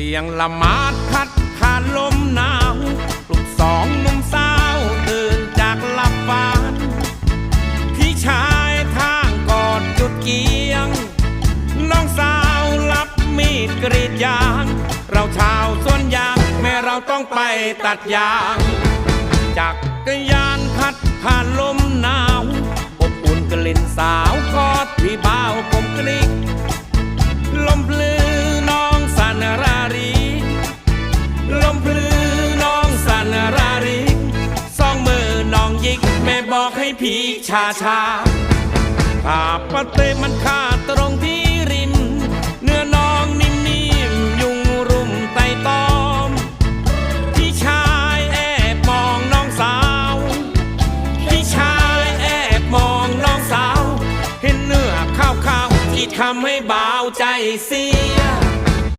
สียงละมาดพัดผ่านลมหนาวปลุกสองหนุ่มสาวตื่นจากหลับฝันพี่ชายทางกอดจุดเกียง น้องสาวรับมีดกรีดยาง เราชาวสวนยางแม่เราต้องไปตัดยางจักรยานพัดผ่านลมหนาวอบอุ่นกลิ่นสาวกอ อกให้พี่ชาชาภาพปะเตมันขาดตรงที่ริม เนื้อน้องนิ่มๆยุงรุมไตตอม พี่ชายแอบมองน้องสาว พี่ชายแอบมองน้องสาว เห็นเนื้อข้าวๆที่ทำให้บาวใจเสีย